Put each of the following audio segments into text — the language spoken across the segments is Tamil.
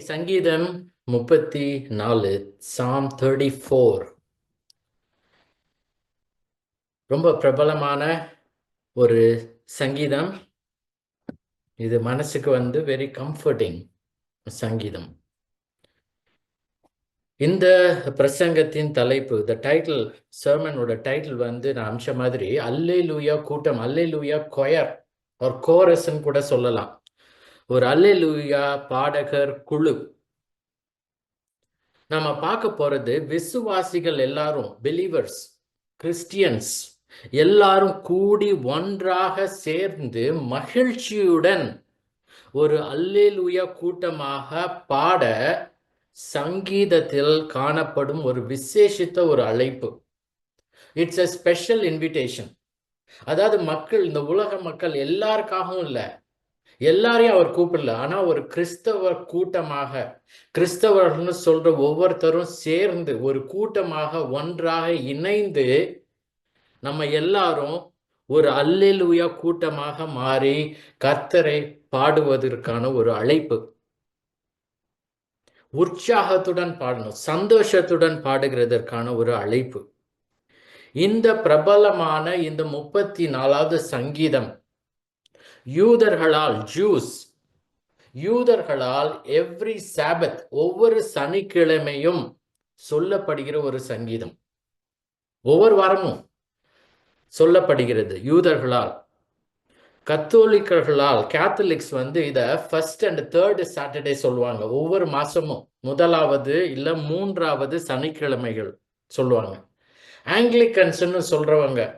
சங்கீதம் முப்பத்தி நாலு சாம் தேர்ட்டி ஃபோர் ரொம்ப பிரபலமான ஒரு சங்கீதம். இது மனசுக்கு வந்து வெரி கம்ஃபர்டிங் சங்கீதம். இந்த பிரசங்கத்தின் தலைப்பு த டைட்டில் சர்மனோட டைட்டில் வந்து நான் அம்ச மாதிரி அல்லே லூயா கூட்டம் அல்லே லூயா கொயர் ஒரு கோரஸ்ன்னு கூட சொல்லலாம். ஒரு அல்லே பாடகர் குழு. நம்ம பார்க்க போறது விசுவாசிகள் எல்லாரும் பிலீவர்ஸ் கிறிஸ்டியன்ஸ் எல்லாரும் கூடி ஒன்றாக சேர்ந்து மகிழ்ச்சியுடன் ஒரு அல்லேலூயா கூட்டமாக பாட சங்கீதத்தில் காணப்படும் ஒரு விசேஷித்த ஒரு அழைப்பு. இட்ஸ் எ ஸ்பெஷல் இன்விடேஷன் அதாவது மக்கள் இந்த உலக மக்கள் எல்லாருக்காகவும் இல்லை எல்லாரையும் அவர் கூப்பிடல. ஆனா ஒரு கிறிஸ்தவ கூட்டமாக கிறிஸ்தவர்கள்னு சொல்ற ஒவ்வொருத்தரும் சேர்ந்து ஒரு கூட்டமாக ஒன்றாக இணைந்து நம்ம எல்லாரும் ஒரு அல்லெலுயா கூட்டமாக மாறி கர்த்தரை பாடுவதற்கான ஒரு அழைப்பு. உற்சாகத்துடன் பாடணும் சந்தோஷத்துடன் பாடுகிறதற்கான ஒரு அழைப்பு. இந்த பிரபலமான இந்த முப்பத்தி நாலாவது சங்கீதம் யூதர்களால் ஜூஸ். யூதர்களால் எவ்ரி சாபத் ஒவ்வொரு சனிக்கிழமையும் சொல்லப்படுகிற ஒரு சங்கீதம். ஒவ்வொரு வாரமும் சொல்லப்படுகிறது யூதர்களால். கத்தோலிக்கர்களால் கேத்தலிக்ஸ் வந்து இதை ஃபர்ஸ்ட் அண்ட் தேர்டு சாட்டர்டே சொல்லுவாங்க. ஒவ்வொரு மாசமும் முதலாவது இல்லை மூன்றாவது சனிக்கிழமைகள் சொல்லுவாங்க. ஆங்கிலிக்கன்ஸ்ன்னு சொல்றவங்க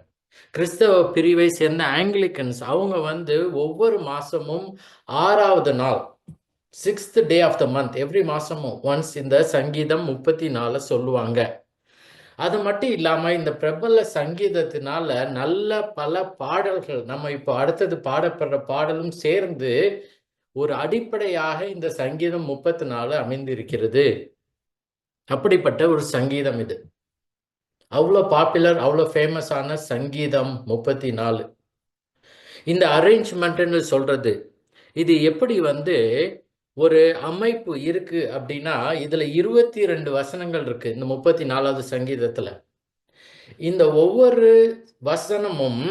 கிறிஸ்தவ பிரிவை சேர்ந்த ஆங்கிலிக்கன்ஸ் அவங்க வந்து ஒவ்வொரு மாசமும் ஆறாவது நாள் sixth day of the month every மாசமும் ஒன்ஸ் இந்த சங்கீதம் முப்பத்தி நாலு சொல்லுவாங்க. அது மட்டும் இல்லாம இந்த பிரபல சங்கீதத்தினால நல்ல பல பாடல்கள் நம்ம இப்போ அடுத்தது பாடப்படுற பாடலும் சேர்ந்து ஒரு அடிப்படையாக இந்த சங்கீதம் முப்பத்தி நாலு அமைந்திருக்கிறது. அப்படிப்பட்ட ஒரு சங்கீதம் இது. அவ்வளோ பாப்புலர் அவ்வளோ ஃபேமஸான சங்கீதம் முப்பத்தி நாலு இந்த அரேஞ்ச்மெண்ட்டுன்னு சொல்கிறது இது எப்படி வந்து ஒரு அமைப்பு இருக்கு அப்படின்னா இதுல இருபத்தி ரெண்டு வசனங்கள் இருக்கு இந்த முப்பத்தி நாலாவது சங்கீதத்துல. இந்த ஒவ்வொரு வசனமும்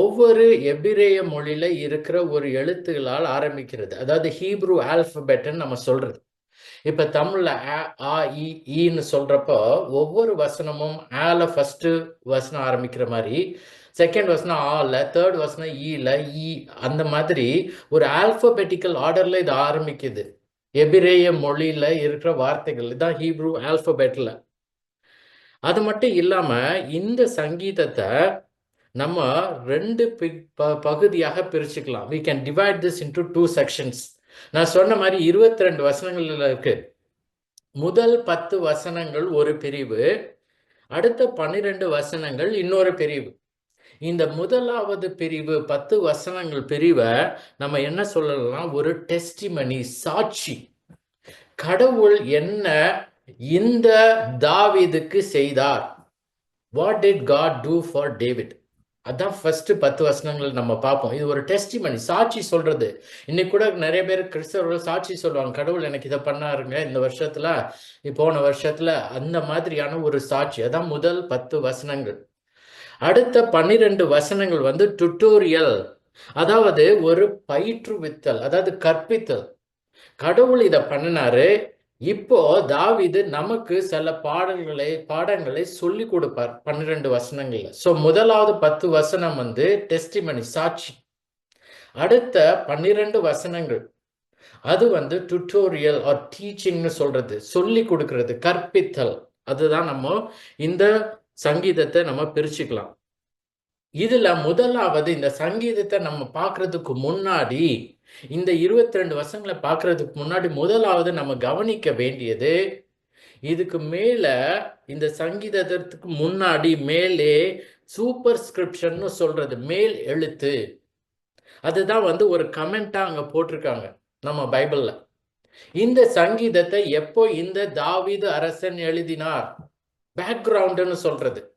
ஒவ்வொரு எபிரேய மொழியில இருக்கிற ஒரு எழுத்துகளால் ஆரம்பிக்கிறது. அதாவது ஹீப்ரூ ஆல்பபெட்னு நம்ம சொல்றது. இப்ப தமிழ்ல ஆ ஈன்னு சொல்றப்போ ஒவ்வொரு வசனமும் ஆல ஃபர்ஸ்ட் வசனம் ஆரம்பிக்கிற மாதிரி செகண்ட் வசனம் ஆல தேர்ட் வசனம் ஈல ஈ அந்த மாதிரி ஒரு ஆல்பபெட்டிக்கல் ஆர்டர்ல இது ஆரம்பிக்குது. எபிரேய மொழியில இருக்கிற வார்த்தைகள் இதுதான் ஹீப்ரூ ஆல்பபெட்ல அது மட்டும் இல்லாம இந்த சங்கீதத்தை நம்ம ரெண்டு பகுதியாக பிரிச்சுக்கலாம். We can divide this into two sections நான் சொன்ன மாதிரி இருபத்தி ரெண்டு வசனங்கள்ல இருக்கு. முதல் பத்து வசனங்கள் ஒரு பிரிவு அடுத்த பன்னிரெண்டு வசனங்கள் இன்னொரு பிரிவு. இந்த முதலாவது பிரிவு பத்து வசனங்கள் பிரிவை நம்ம என்ன சொல்லலாம்? ஒரு டெஸ்டிமனி சாட்சி. கடவுள் என்ன இந்த தாவிதுக்கு செய்தார். What did God do for David அதான் ஃபர்ஸ்ட் பத்து வசனங்கள் நம்ம பார்ப்போம். இது ஒரு டெஸ்டிமனி சாட்சி சொல்றது. இன்னைக்கு கூட நிறைய பேர் கிறிஸ்தவர்கள் சாட்சி சொல்லுவாங்க. கடவுள் எனக்கு இதை பண்ணாருங்க. இந்த வருஷத்துல போன வருஷத்துல அந்த மாதிரியான ஒரு சாட்சி. அதான் முதல் பத்து வசனங்கள். அடுத்த பன்னிரெண்டு வசனங்கள் வந்து டுட்டோரியல் அதாவது ஒரு பயிற்றுவித்தல் அதாவது கற்பித்தல். கடவுள் இதை பண்ணினாரு. இப்போ தாவிது நமக்கு சில பாடல்களை பாடங்களை சொல்லி கொடுப்பார் பன்னிரெண்டு வசனங்கள்ல. ஸோ முதலாவது பத்து வசனம் வந்து டெஸ்டிமனி சாட்சி. அடுத்த பன்னிரெண்டு வசனங்கள். அது வந்து டுட்டோரியல் ஆர் டீச்சிங்னு சொல்றது. சொல்லி கொடுக்கறது கற்பித்தல். அதுதான் நம்ம இந்த சங்கீதத்தை நம்ம பிரிச்சுக்கலாம். இதுல முதலாவது இந்த சங்கீதத்தை நம்ம பார்க்கறதுக்கு முன்னாடி இந்த இருபத்தி ரெண்டு வருஷங்களை பார்க்கறதுக்கு முன்னாடி முதலாவது நம்ம கவனிக்க வேண்டியது இதுக்கு மேல இந்த சங்கீதத்துக்கு முன்னாடி மேலே சூப்பர் ஸ்கிரிப்ஷன் சொல்றது மேல் எழுத்து. அதுதான் வந்து ஒரு கமெண்டா அங்க போட்டிருக்காங்க நம்ம பைபிள்ல. இந்த சங்கீதத்தை எப்போ இந்த தாவீது அரசன் எழுதினார்? பேக்ரவுண்டுன்னு சொல்றது.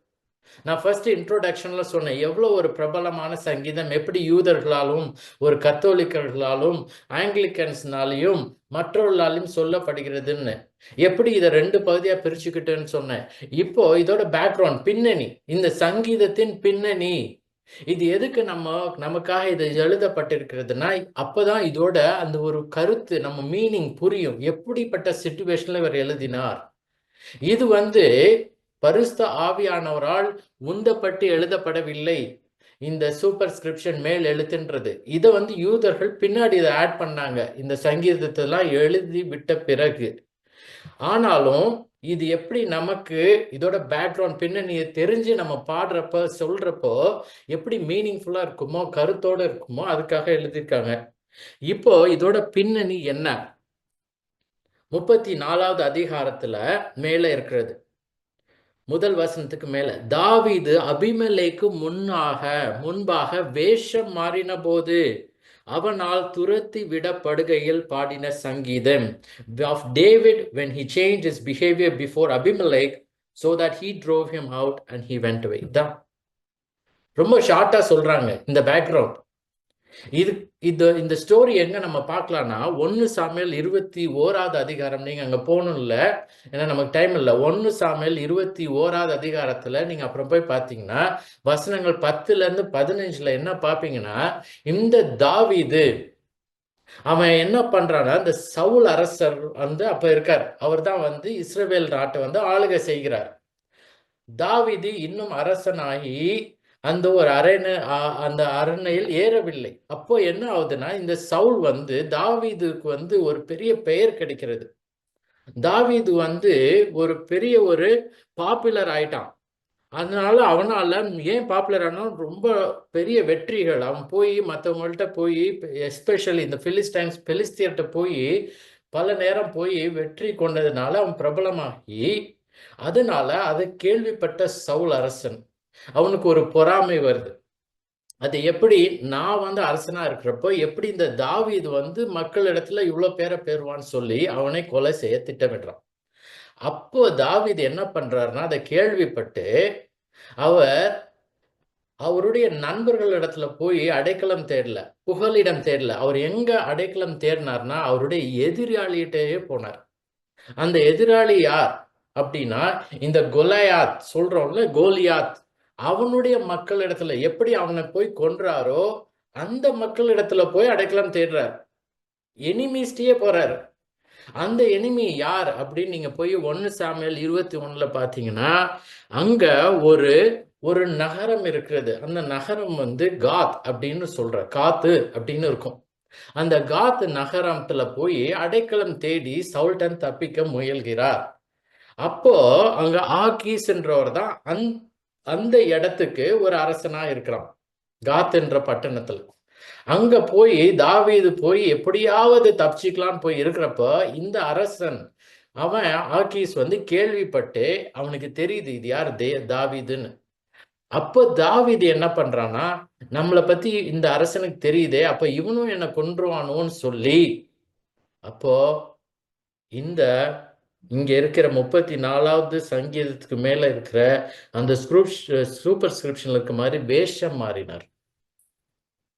நான் ஃபர்ஸ்ட் இன்ட்ரோடக்ஷன்ல சொன்னேன் எவ்வளோ ஒரு பிரபலமான சங்கீதம் எப்படி யூதர்களாலும் ஒரு கத்தோலிக்கர்களாலும் ஆங்கிலிக்கன்ஸ்னாலையும் மற்றவர்களாலையும் சொல்லப்படுகிறதுன்னு. எப்படி இதை ரெண்டு பகுதியாக பிரிச்சுக்கிட்டேன்னு சொன்னேன். இப்போ இதோட பேக்ரவுண்ட் பின்னணி இந்த சங்கீதத்தின் பின்னணி. இது எதுக்கு நம்ம நமக்காக இது எழுதப்பட்டிருக்கிறதுனா அப்பதான் இதோட அந்த ஒரு கருத்து நம்ம மீனிங் புரியும். எப்படிப்பட்ட சுச்சுவேஷன்ல இவர் எழுதினார். இது வந்து பரிசுத்த ஆவியானவரால் உந்தப்பட்டு எழுதப்படவில்லை. இந்த சூப்பர் ஸ்கிரிப்ஷன் மேல் எழுத்துன்றது. இதை வந்து யூதர்கள் பின்னாடி இதை ஆட் பண்ணாங்க. இந்த சங்கீதத்தெல்லாம் எழுதி விட்ட பிறகு. ஆனாலும் இது எப்படி நமக்கு இதோட பேக்ரவுண்ட் பின்னணியை தெரிஞ்சு நம்ம பாடுறப்ப சொல்றப்போ எப்படி மீனிங்ஃபுல்லா இருக்குமோ கருத்தோட இருக்குமோ அதுக்காக எழுதியிருக்காங்க. இப்போ இதோட பின்னணி என்ன? முப்பத்தி நாலாவது அதிகாரத்துல மேல இருக்கிறது. முதல் வசனத்துக்கு மேல தாவீது அபிமலைக்கு முன்னாக முன்பாக வேஷம் மாறின போது அவனால் துரத்தி விடப்படுகையில் பாடின சங்கீதம் of David when he change his behaviour before Abimelech so that he drove him out and he went away. தான் ரொம்ப ஷார்ட்டாக சொல்கிறாங்க இந்த பேக்ரவுண்ட் இது இது இந்த ஸ்டோரி எங்க நம்ம பார்க்கலாம்னா ஒன்னு சாமியல் இருபத்தி ஓராவது அதிகாரம் நீங்க அங்க போகணும் ஏன்னா நமக்கு டைம் இல்லை. ஒன்னு சாமியல் இருபத்தி ஓராவது அதிகாரத்துல நீங்க அப்புறம் போய் பார்த்தீங்கன்னா வசனங்கள் பத்துல இருந்து பதினஞ்சுல என்ன பார்ப்பீங்கன்னா இந்த தாவீது அவன் என்ன பண்றான்னா இந்த சவுல் அரசர் வந்து அப்ப இருக்கார். அவர் தான் வந்து இஸ்ரேல் நாட்டை வந்து ஆளுகை செய்கிறார். தாவிது இன்னும் அரசனாகி அந்த ஒரு அரண அந்த அரணையில் ஏறவில்லை. அப்போ என்ன ஆகுதுன்னா இந்த சவுல் வந்து தாவீதுக்கு வந்து ஒரு பெரிய பெயர் கிடைக்கிறது. தாவீது வந்து ஒரு பெரிய ஒரு பாப்புலர் ஆயிட்டான். அதனால அவனால ஏன் பாப்புலர் ஆனா ரொம்ப பெரிய வெற்றிகள். அவன் போய் மற்றவங்கள்ட்ட போய் எஸ்பெஷலி இந்த பிலிஸ்டைன்ஸ் பிலிஸ்தியர்கிட்ட போய் பல நேரம் போய் வெற்றி கொண்டதுனால அவன் பிரபலமாகி அதனால அதை கேள்விப்பட்ட சவுல் அரசன். அவனுக்கு ஒரு பொறாமை வருது. அது எப்படி நான் வந்து அரசனா இருக்கிறப்போ எப்படி இந்த தாவீது வந்து மக்களிடத்துல இவ்வளவு பேரை பெறுவான்னு சொல்லி அவனை கொலை செய்ய திட்டமிடுறான். அப்போ தாவீது என்ன பண்றாருன்னா அதை கேள்விப்பட்டு அவர் அவருடைய நண்பர்கள் இடத்துல போய் அடைக்கலம் தேடல புகலிடம் தேடல. அவர் எங்க அடைக்கலம் தேடினார்னா அவருடைய எதிராளிகிட்டேயே போனார். அந்த எதிராளி யார் அப்படின்னா இந்த கொலையாத் சொல்றோம்ல கோலியாத். அவனுடைய மக்களிடத்துல எப்படி அவனை போய் கொன்றாரோ அந்த மக்களிடத்துல போய் அடைக்கலம் தேடுறார். எனிமிஸ்டியே போறாரு. அந்த எனிமி யார் அப்படின்னு நீங்க போய் ஒன்னு சாமியல் இருபத்தி ஒண்ணுல பாத்தீங்கன்னா அங்க ஒரு ஒரு நகரம் இருக்கிறது. அந்த நகரம் வந்து காத் அப்படின்னு சொல்ற காத்து அப்படின்னு இருக்கும். அந்த காத் நகரத்துல போய் அடைக்கலம் தேடி சவுல்டன் தப்பிக்க முயல்கிறார். அப்போ அங்க ஆகீஸ்ன்றவர் தான் அந் அந்த இடத்துக்கு ஒரு அரசனா இருக்கிறான். காத் என்ற பட்டணத்துல. அங்க போய் தாவீது போய் எப்படியாவது தப்பிச்சிக்கலான்னு போய் இருக்கிறப்ப இந்த அரசன் அவன் ஆக்கீஸ் வந்து கேள்விப்பட்டு அவனுக்கு தெரியுது இது யார்? தே தாவிதுன்னு. அப்போ தாவீது என்ன பண்றான்னா நம்மளை பத்தி இந்த அரசனுக்கு தெரியுதே அப்ப இவனும் என்னை கொன்றுவானோன்னு சொல்லி அப்போ இந்த இங்க இருக்கிற முப்பத்தி நாலாவது சங்கீதத்துக்கு மேல இருக்கிற அந்த சூப்பர் ஸ்கிரிப்ஷன்ல இருக்க மாதிரி வேஷம் மாறினார்.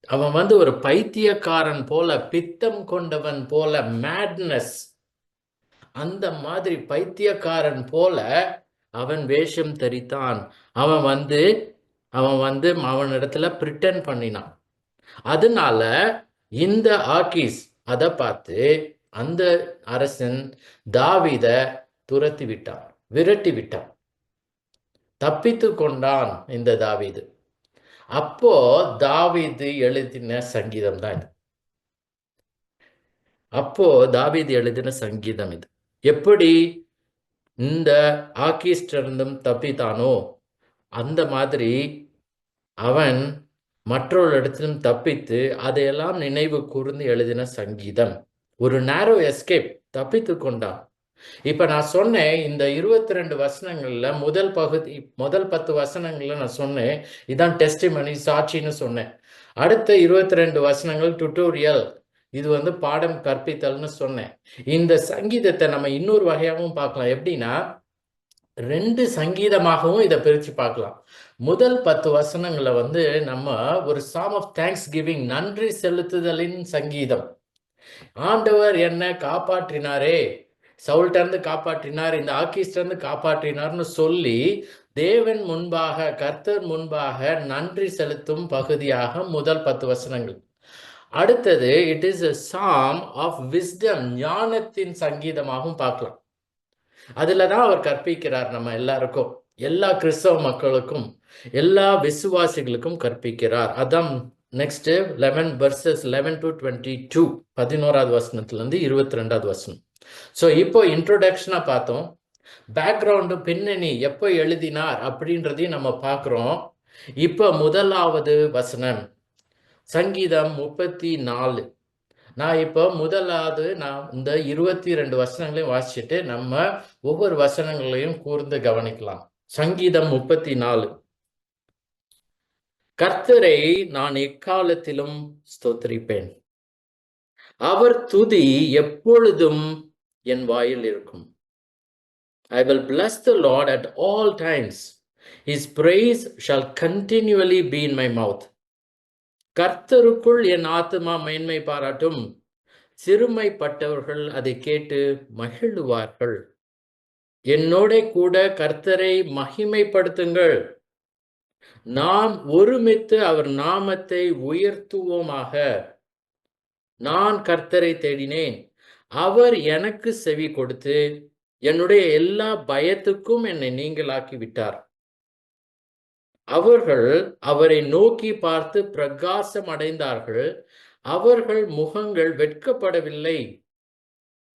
அவன் வந்து ஒரு பைத்தியக்காரன் போல பித்தம் கொண்டவன் போல மேட்னஸ் அந்த மாதிரி பைத்தியக்காரன் போல அவன் வேஷம் தரித்தான். அவன் வந்து அவன் வந்து அவனிடத்துல பிரிட்டன் பண்ணினான். அதனால இந்த ஆக்கீஸ் அதை பார்த்து அந்த அரசன் தாவித துரத்தி விட்டான் விரட்டி விட்டான். தப்பித்து கொண்டான் இந்த தாவீது. அப்போ தாவீது எழுதின சங்கீதம் தான் இது. அப்போ தாவீது எழுதின சங்கீதம் இது. எப்படி இந்த ஆக்கிஸ்டிருந்தும் தப்பித்தானோ அந்த மாதிரி அவன் மற்றொரு இடத்திலும் தப்பித்து அதையெல்லாம் நினைவு கூர்ந்து எழுதின சங்கீதம். ஒரு நேரோ எஸ்கேப் தப்பித்து கொண்டான். இப்ப நான் சொன்னேன் இந்த இருபத்தி ரெண்டு வசனங்கள்ல முதல் பகுதி முதல் பத்து வசனங்கள்ல நான் சொன்னேன் இதான் டெஸ்டிமணி சாட்சின்னு சொன்னேன். அடுத்த இருபத்தி ரெண்டு வசனங்கள் டுட்டோரியல் இது வந்து பாடம் கற்பித்தல்னு சொன்னேன். இந்த சங்கீதத்தை நம்ம இன்னொரு வகையாகவும் பார்க்கலாம். எப்படின்னா ரெண்டு சங்கீதமாகவும் இதை பிரித்து பார்க்கலாம். முதல் பத்து வசனங்களை வந்து நம்ம ஒரு சாம் ஆஃப் தேங்க்ஸ் கிவிங் நன்றி செலுத்துதலின் சங்கீதம். ஆண்டவர் என்ன காப்பாற்றினாரே? சவுல்டர்ந்து இருந்து காப்பாற்றினார் இந்த ஆக்கிஸ்டர்ந்து காப்பாற்றினார்னு சொல்லி தேவன் முன்பாக கர்த்தர் முன்பாக நன்றி செலுத்தும் பகுதியாக முதல் பத்து வசனங்கள். அடுத்தது it is a psalm of wisdom ஞானத்தின் சங்கீதமாகவும் பார்க்கலாம். அதுல தான் அவர் கற்பிக்கிறார் நம்ம எல்லாருக்கும் எல்லா கிறிஸ்தவ மக்களுக்கும் எல்லா விசுவாசிகளுக்கும் கற்பிக்கிறார். அதான் next eleven verses eleven to twenty two பதினோராவது வசனத்துலேருந்து இருபத்தி ரெண்டாவது வசனம். ஸோ இப்போ இன்ட்ரோடக்ஷனாக பார்த்தோம். பேக்ரவுண்டு பின்னணி எப்போ எழுதினார் அப்படின்றதையும் நம்ம பார்க்குறோம். இப்போ முதலாவது வசனம். சங்கீதம் முப்பத்தி நாலு நான் இப்போ முதலாவது நான் இந்த இருபத்தி ரெண்டு வசனங்களையும் வாசிச்சுட்டு நம்ம ஒவ்வொரு வசனங்களையும் கூர்ந்து கவனிக்கலாம். சங்கீதம் முப்பத்தி நாலு கர்த்தரை நான் எக்காலத்திலும் ஸ்தோத்திரிப்பேன். அவர் துதி எப்பொழுதும் என் வாயில் இருக்கும். I will bless the Lord at all times his praise shall continually be in my mouth கர்த்தருக்குள் என் ஆத்மா மேன்மை பாராட்டும். சிறுமைப்பட்டவர்கள் அதை கேட்டு மகிழுவார்கள். என்னோட கூட கர்த்தரை மகிமைப்படுத்துங்கள். நாம் ஒருமித்து அவர் நாமத்தை உயர்த்துவோமாக. நான் கர்த்தரை தேடினேன். அவர் எனக்கு செவி கொடுத்து என்னுடைய எல்லா பயத்துக்கும் என்னை நீங்களாக்கி விட்டார் அவர்கள் அவரை நோக்கி பார்த்து பிரகாசம் அடைந்தார்கள் அவர்கள் முகங்கள் வெட்கப்படவில்லை.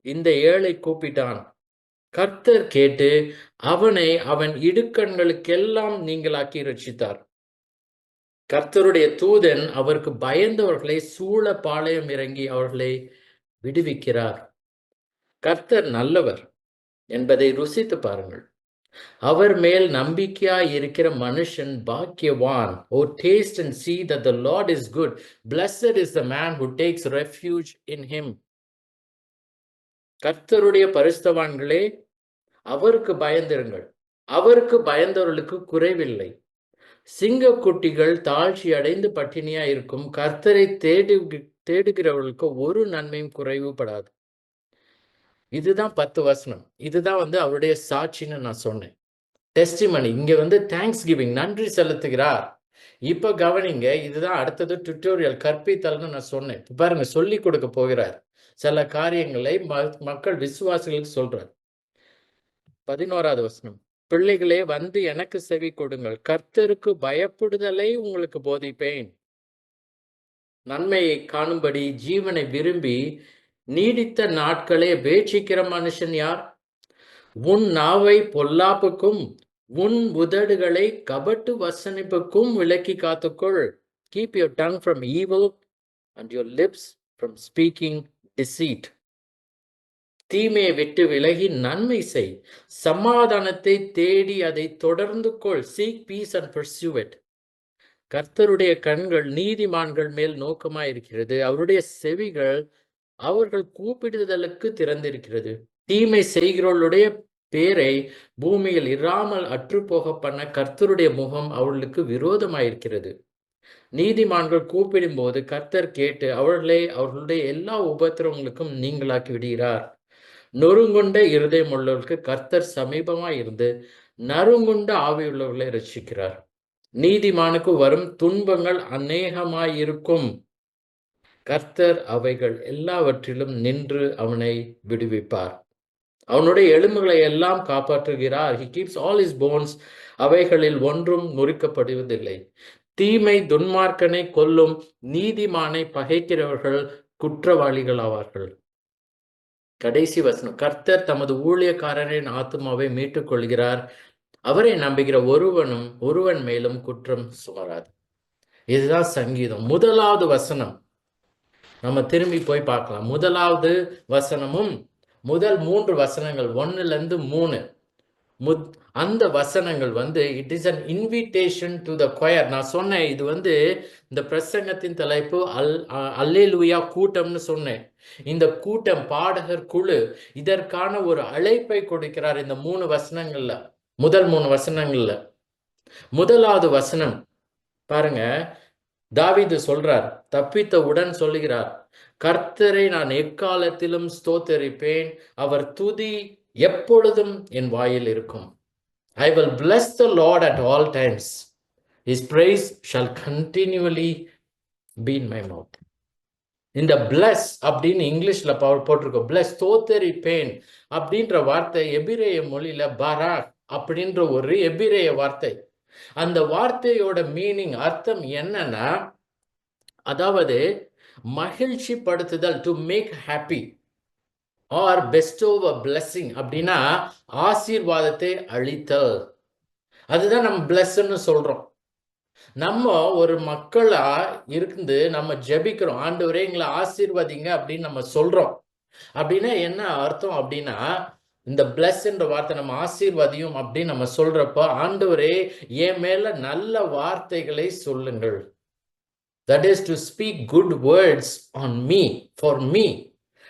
இந்த ஏழை கூப்பிட்டான். கர்த்தர் கேட்டு அவனை அவன் இடுக்கண்களுக்கெல்லாம் நீங்களாக்கி ரட்சித்தார் கர்த்தருடைய தூதன் அவருக்கு பயந்தவர்களை சூழ பாளையம் இறங்கி அவர்களை விடுவிக்கிறார். கர்த்தர் நல்லவர் என்பதை ருசித்து பாருங்கள். அவர் மேல் நம்பிக்கையாய் இருக்கிற மனுஷன் பாக்கியவான். ஓ taste and see the the Lord is good blessed is the man who takes refuge in him கர்த்தருடைய பரிசுத்தவான்களே அவருக்கு பயந்திருங்கள். அவருக்கு பயந்தவர்களுக்கு குறைவில்லை. சிங்கக்குட்டிகள் தாழ்ச்சி அடைந்து பட்டினியா இருக்கும். கர்த்தரை தேடு தேடுகிறவர்களுக்கு ஒரு நன்மையும் குறைவுபடாது இதுதான் பத்து வசனம். இதுதான் வந்து அவருடைய சாட்சின்னு நான் சொன்னேன். டெஸ்டிமணி இங்க வந்து தேங்க்ஸ் கிவிங் நன்றி செலுத்துகிறார். இப்ப கவனிங்க இதுதான் அடுத்தது டுட்டோரியல் கற்பித்தல்னு நான் சொன்னேன். பாருங்க சொல்லி கொடுக்க போகிறார். சில காரியங்களை மக்கள் விசுவாசிகளுக்கு சொல்றார். பதினோராவது வசனம். பிள்ளைகளே வந்து எனக்கு செவி கொடுங்கள். கர்த்தருக்கு பயப்படுதலை உங்களுக்கு போதிப்பேன். நன்மையை காணும்படி ஜீவனை விரும்பி நீடித்த நாட்களே வேட்சிக்கிற மனுஷன் யார்? உன் நாவை பொல்லாப்புக்கும் உன் உதடுகளை கபட்டு வசனிப்புக்கும் விலக்கி காத்துக்கொள். Keep your tongue from evil and your lips from speaking deceit தீமையை விட்டு விலகி நன்மை செய். சமாதானத்தை தேடி அதை தொடர்ந்து கொள். Seek peace and pursue it கர்த்தருடைய கண்கள் நீதிமான்கள் மேல் நோக்கமாயிருக்கிறது. அவருடைய செவிகள் அவர்கள் கூப்பிடுதலுக்கு திறந்திருக்கிறது. தீமை செய்கிறவர்களுடைய பேரை பூமியில் இராமல் அற்றுப்போக பண்ண கர்த்தருடைய முகம் அவர்களுக்கு விரோதமாயிருக்கிறது. நீதிமான்கள் கூப்பிடும்போது கர்த்தர் கேட்டு அவர்களை அவர்களுடைய எல்லா உபத்திரவங்களுக்கும் நீங்களாக்கி விடுகிறார். நொறுங்குண்ட இருதயம் உள்ளவர்களுக்கு கர்த்தர் சமீபமாக இருந்து நறுங்குண்ட ஆவியுள்ளவர்களை ரசிக்கிறார் நீதிமானுக்கு வரும் துன்பங்கள் அநேகமாயிருக்கும் கர்த்தர் அவைகள் எல்லாவற்றிலும் நின்று அவனை விடுவிப்பார். அவனுடைய எலும்புகளை எல்லாம் காப்பாற்றுகிறார். He keeps all his bones அவைகளில் ஒன்றும் முறிக்கப்படுவதில்லை. தீமை துன்மார்க்கனை கொல்லும் நீதிமானை பகைக்கிறவர்கள் குற்றவாளிகள் ஆவார்கள் கடைசி வசனம். கர்த்தர் தமது ஊழியக்காரரின் ஆத்மாவை மீட்டுக் கொள்கிறார் அவரை நம்புகிற ஒருவனும் ஒருவன் மேலும் குற்றம் சுமராது. இதுதான் சங்கீதம். முதலாவது வசனம். நம்ம திரும்பி போய் பார்க்கலாம். முதலாவது வசனமும் முதல் மூன்று வசனங்கள். ஒன்னுல இருந்து மூணு. முத் அந்த வசனங்கள் வந்து it is an invitation to the choir நான் சொன்னேன் இது வந்து இந்த பிரசங்கத்தின் தலைப்பு அல் அல்லேலூயா கூட்டம்னு சொன்னேன். இந்த கூட்டம் பாடகர் குழு இதற்கான ஒரு அழைப்பை கொடுக்கிறார் இந்த மூணு வசனங்கள்ல முதல் மூணு வசனங்கள்ல. முதலாவது வசனம் பாருங்க தாவிது சொல்றார் தப்பித்தவுடன் சொல்லுகிறார் கர்த்தரை நான் எக்காலத்திலும் ஸ்தோத்தரிப்பேன் அவர் துதி எப்பொழுதும் என் வாயில் இருக்கும். I will bless the Lord at all times his praise shall continually be in my mouth இந்த பிளஸ் அப்படின்னு இங்கிலீஷ்ல பவர் போட்டிருக்கோம். தோத்தரி பெயின் அப்படின்ற வார்த்தை எபிரேய மொழியில பராக் அப்படின்ற ஒரு எபிரேய வார்த்தை. அந்த வார்த்தையோட மீனிங் அர்த்தம் என்னன்னா அதாவது மகிழ்ச்சி படுத்துதல் டு மேக் ஹாப்பி ஆர் பெஸ்ட் அ பிளஸ்ஸிங் அப்படின்னா ஆசீர்வாதத்தை அழித்தல் அதுதான் நம்ம பிளஸ்ன்னு சொல்றோம். நம்ம ஒரு மக்களா இருந்து நம்ம ஜெபிக்கிறோம். ஆண்டவரே எங்களை ஆசீர்வதிங்க அப்படின்னு நம்ம சொல்றோம். அப்படின்னா என்ன அர்த்தம் அப்படின்னா இந்த பிளஸ்ன்ற வார்த்தை நம்ம ஆசீர்வதியும் அப்படின்னு நம்ம சொல்றப்ப ஆண்டவரே என் மேல நல்ல வார்த்தைகளை சொல்லுங்கள். That is to speak good words on me for me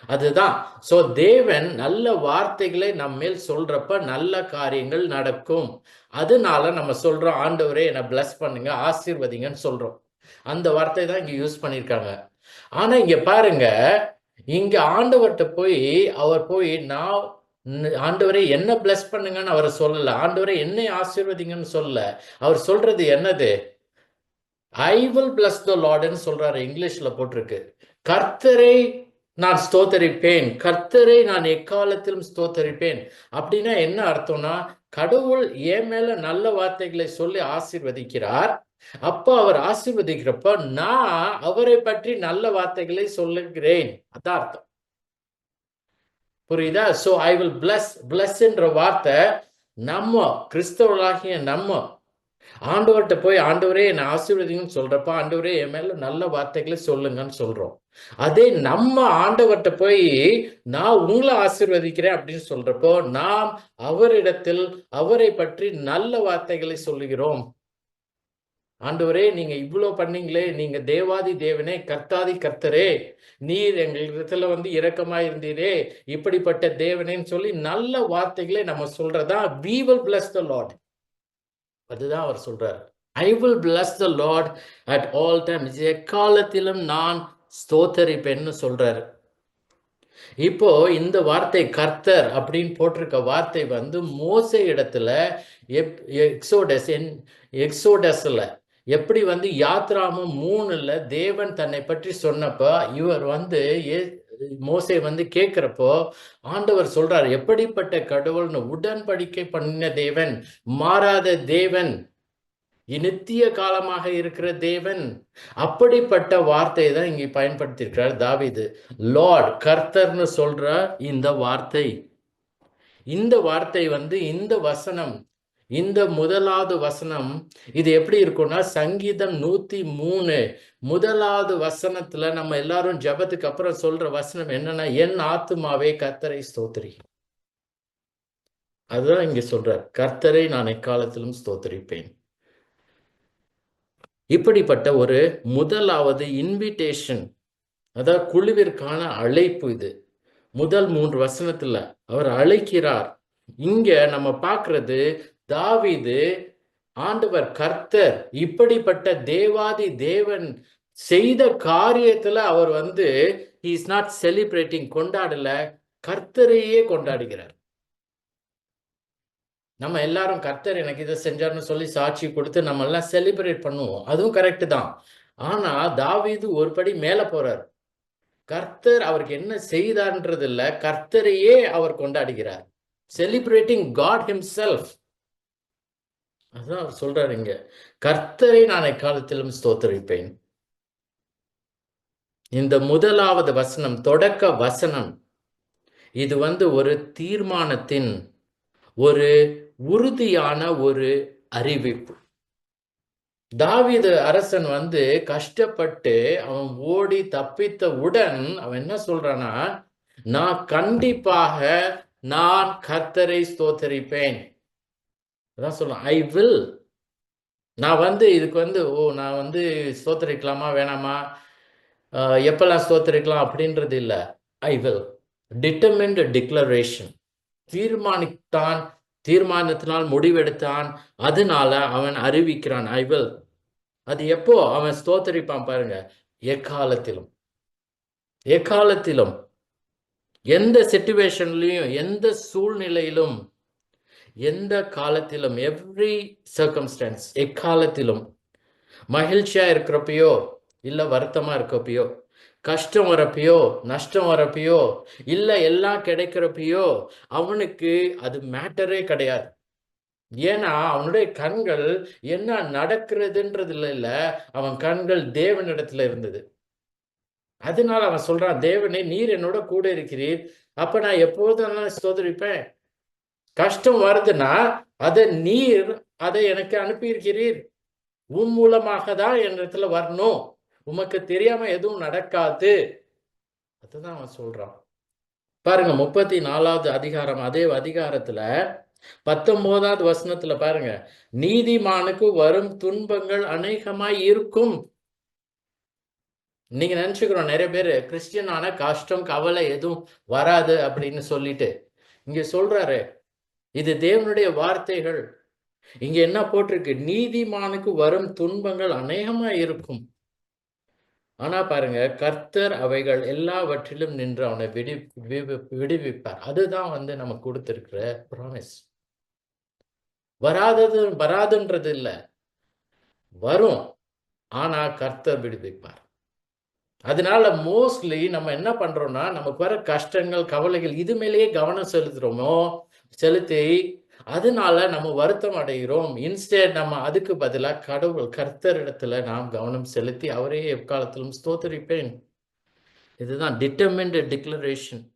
அதுதான். சோ தேவன் நல்ல வார்த்தைகளை நம்ம மேல் சொல்றப்ப நல்ல காரியங்கள் நடக்கும். அதனால நம்ம சொல்றோம் ஆண்டவரே என்னை பிளஸ் பண்ணுங்க ஆசீர்வதிங்கன்னு சொல்றோம். அந்த வார்த்தை தான் இங்க யூஸ் பண்ணியிருக்காங்க. ஆனா இங்க பாருங்க இங்க ஆண்டவர்கிட்ட போய் அவர் போய் நான் ஆண்டவரை ஆண்டவரே என்ன பிளஸ் பண்ணுங்கன்னு அவரை சொல்லல. ஆண்டவரே என்னை ஆசீர்வதிங்கன்னு சொல்லல. அவர் சொல்றது என்னது? ஐ வில் பிளஸ் த லார்டுன்னு சொல்றாரு இங்கிலீஷ்ல போட்டிருக்கு. கர்த்தரை நான் ஸ்தோத்தரிப்பேன். கர்த்தரை நான் எக்காலத்திலும் ஸ்தோத்தரிப்பேன். அப்படின்னா என்ன அர்த்தம்னா கடவுள் என் மேல நல்ல வார்த்தைகளை சொல்லி ஆசிர்வதிக்கிறார். அப்போ அவர் ஆசிர்வதிக்கிறப்ப நான் அவரை பற்றி நல்ல வார்த்தைகளை சொல்லுகிறேன். அதான் அர்த்தம். புரியுதா? சோ ஐ வில் பிளஸ் பிளஸ்ன்ற வார்த்தை நம்ம கிறிஸ்தவர்களாகிய நம்ம ஆண்டவர்கிட்ட போய் ஆண்டவரே என்னை ஆசீர்வதிங்கன்னு சொல்றப்ப ஆண்டவரே என் மேல நல்ல வார்த்தைகளை சொல்லுங்கன்னு சொல்றோம். அதே நம்ம ஆண்டவர்கிட்ட போய் நான் உங்களை ஆசீர்வதிக்கிறேன் அப்படின்னு சொல்றப்போ நாம் அவரிடத்தில் அவரை பற்றி நல்ல வார்த்தைகளை சொல்லுகிறோம். ஆண்டவரே நீங்க இவ்வளோ பண்ணீங்களே நீங்க தேவாதி தேவனே கர்த்தாதி கர்த்தரே நீர் எங்களிடத்துல வந்து இரக்கமா இருந்தீரே இப்படிப்பட்ட தேவனேன்னு சொல்லி நல்ல வார்த்தைகளை நம்ம சொல்றதா we will bless the Lord அதுதான் அவர் சொல்றார். I will bless the Lord at all times எக்காலத்திலும் நான் ஸ்தோத்தரிப்பேன்னு சொல்றாரு. இப்போ இந்த வார்த்தை கர்த்தர் அப்படின்னு போட்டிருக்க வார்த்தை வந்து மோச இடத்துல எப் எக்ஸோடஸ் என் எக்ஸோடஸில் எப்படி வந்து யாத்ராமும் மூணுல தேவன் தன்னை பற்றி சொன்னப்ப இவர் வந்து மோசே வந்து கேட்கிறப்போ ஆண்டவர் சொல்றார் எப்படிப்பட்ட கடவுள்னு உடன்படிக்கை பண்ணின தேவன் மாறாத தேவன் நித்திய காலமாக இருக்கிற தேவன். அப்படிப்பட்ட வார்த்தையை தான் இங்கே பயன்படுத்தியிருக்கிறார் தாவீது. லார்ட் கர்த்தர்னு சொல்ற இந்த வார்த்தை. இந்த வார்த்தை வந்து இந்த வசனம் இந்த முதலாவது வசனம் இது எப்படி இருக்கும்னா சங்கீதம் நூத்தி மூணு முதலாவது வசனத்துல நம்ம எல்லாரும் ஜெபத்துக்கு அப்புறம் சொல்ற வசனம் என்னன்னா என் ஆத்துமாவே கர்த்தரை ஸ்தோத்திரி. அதுதான் இங்க சொல்றார். கர்த்தரை நான் எக்காலத்திலும் ஸ்தோத்தரிப்பேன். இப்படிப்பட்ட ஒரு முதலாவது இன்விடேஷன் அதாவது குழுவிற்கான அழைப்பு இது. முதல் மூன்று வசனத்துல அவர் அழைக்கிறார். இங்க நம்ம பார்க்கறது தாவிது ஆண்டவர் கர்த்தர் இப்படிப்பட்ட தேவாதி தேவன் செய்த காரியத்துல அவர் வந்து இஸ் நாட் செலிப்ரேட்டிங் கொண்டாடல கர்த்தரையே கொண்டாடுகிறார். நம்ம எல்லாரும் கர்த்தர் எனக்கு இதை செஞ்சார்னு சொல்லி சாட்சி கொடுத்து நம்ம எல்லாம் செலிப்ரேட் பண்ணுவோம். அதுவும் கரெக்ட் தான். ஆனா தாவிது ஒரு படி மேல போறார். கர்த்தர் அவருக்கு என்ன செய்தார்ன்றது இல்லை கர்த்தரையே அவர் கொண்டாடுகிறார். செலிப்ரேட்டிங் காட் ஹிம்செல்ஃப் அதான் அவர் சொல்றாரு இங்க கர்த்தரை நான் எக்காலத்திலும் ஸ்தோத்தரிப்பேன்? இந்த முதலாவது வசனம் தொடக்க வசனம். இது வந்து ஒரு தீர்மானத்தின் ஒரு உறுதியான ஒரு அறிவிப்பு. தாவிது அரசன் வந்து கஷ்டப்பட்டு அவன் ஓடி தப்பித்தவுடன் அவன் என்ன சொல்றானா நான் கண்டிப்பாக நான் கர்த்தரை ஸ்தோத்தரிப்பேன். அதான் சொல்லணும் ஐ வில் நான் வந்து இதுக்கு வந்து ஓ நான் வந்து ஸ்தோத்தரிக்கலாமா வேணாமா? எப்பெல்லாம் ஸ்தோத்தரிக்கலாம் அப்படின்றது இல்லை. ஐ வில் டிட்டர்மின்டு டிக்ளரேஷன் தீர்மானித்தான் தீர்மானத்தினால் முடிவெடுத்தான். அதனால அவன் அறிவிக்கிறான். ஐ வில் அது எப்போ? அவன் ஸ்தோத்தரிப்பான் பாருங்க. எக்காலத்திலும். எக்காலத்திலும். எந்த சிச்சுவேஷன்லையும் எந்த சூழ்நிலையிலும் எந்த காலத்திலும் எவ்ரி சர்க்கம்ஸ்டன்ஸ் எக்காலத்திலும் மகிழ்ச்சியா இருக்கிறப்பையோ இல்ல வருத்தமா இருக்கப்பையோ கஷ்டம் வரப்பையோ நஷ்டம் வரப்பையோ இல்ல எல்லாம் கிடைக்கிறப்பையோ அவனுக்கு அது மேட்டரே கிடையாது. ஏன்னா அவனுடைய கண்கள் என்ன நடக்கிறதுன்றதுல இல்ல அவன் கண்கள் தேவனிடத்துல இருந்தது. அதனால அவன் சொல்றான் தேவனே நீர் என்னோட கூட இருக்கிறீர். அப்ப நான் எப்போதும் சோதரிப்பேன் கஷ்டம் வருதுன்னா அதை நீர் அதை எனக்கு அனுப்பியிருக்கிறீர். உன் மூலமாக தான் என் இடத்துல வரணும். உமக்கு தெரியாம எதுவும் நடக்காது. அதுதான் அவன் சொல்றான். பாருங்க முப்பத்தி நாலாவது அதிகாரம் அதே அதிகாரத்துல பத்தொன்பதாவது வசனத்துல பாருங்க நீதிமானுக்கு வரும் துன்பங்கள் அநேகமாய் இருக்கும். நீங்க நினைச்சுக்கிறோம் நிறைய பேர் கிறிஸ்டியனான கஷ்டம் கவலை எதுவும் வராது அப்படின்னு சொல்லிட்டு. இங்க சொல்றாரு இது தேவனுடைய வார்த்தைகள். இங்க என்ன போட்டிருக்கு? நீதிமானுக்கு வரும் துன்பங்கள் அநேகமா இருக்கும். ஆனா பாருங்க கர்த்தர் அவைகள் எல்லாவற்றிலும் நின்று அவனை விடி விடுவிப்பார். அதுதான் வந்து நமக்கு கொடுத்திருக்கிற ப்ராமிஸ் வராதது வராதுன்றது இல்லை. வரும் ஆனா கர்த்தர் விடுவிப்பார். அதனால மோஸ்ட்லி நம்ம என்ன பண்றோம்னா நமக்கு வர கஷ்டங்கள் கவலைகள் இது மேலேயே கவனம் செலுத்துறோமோ செலுத்தி அதனால நம்ம வருத்தம் அடைகிறோம். இன்ஸ்டேட் நம்ம அதுக்கு பதிலாக கடவுள் கர்த்தரிடத்துல நாம் கவனம் செலுத்தி அவரே எக்காலத்திலும் ஸ்தோத்தரிப்பேன். இதுதான் டிட்டர்மின்டு டிக்ளரேஷன்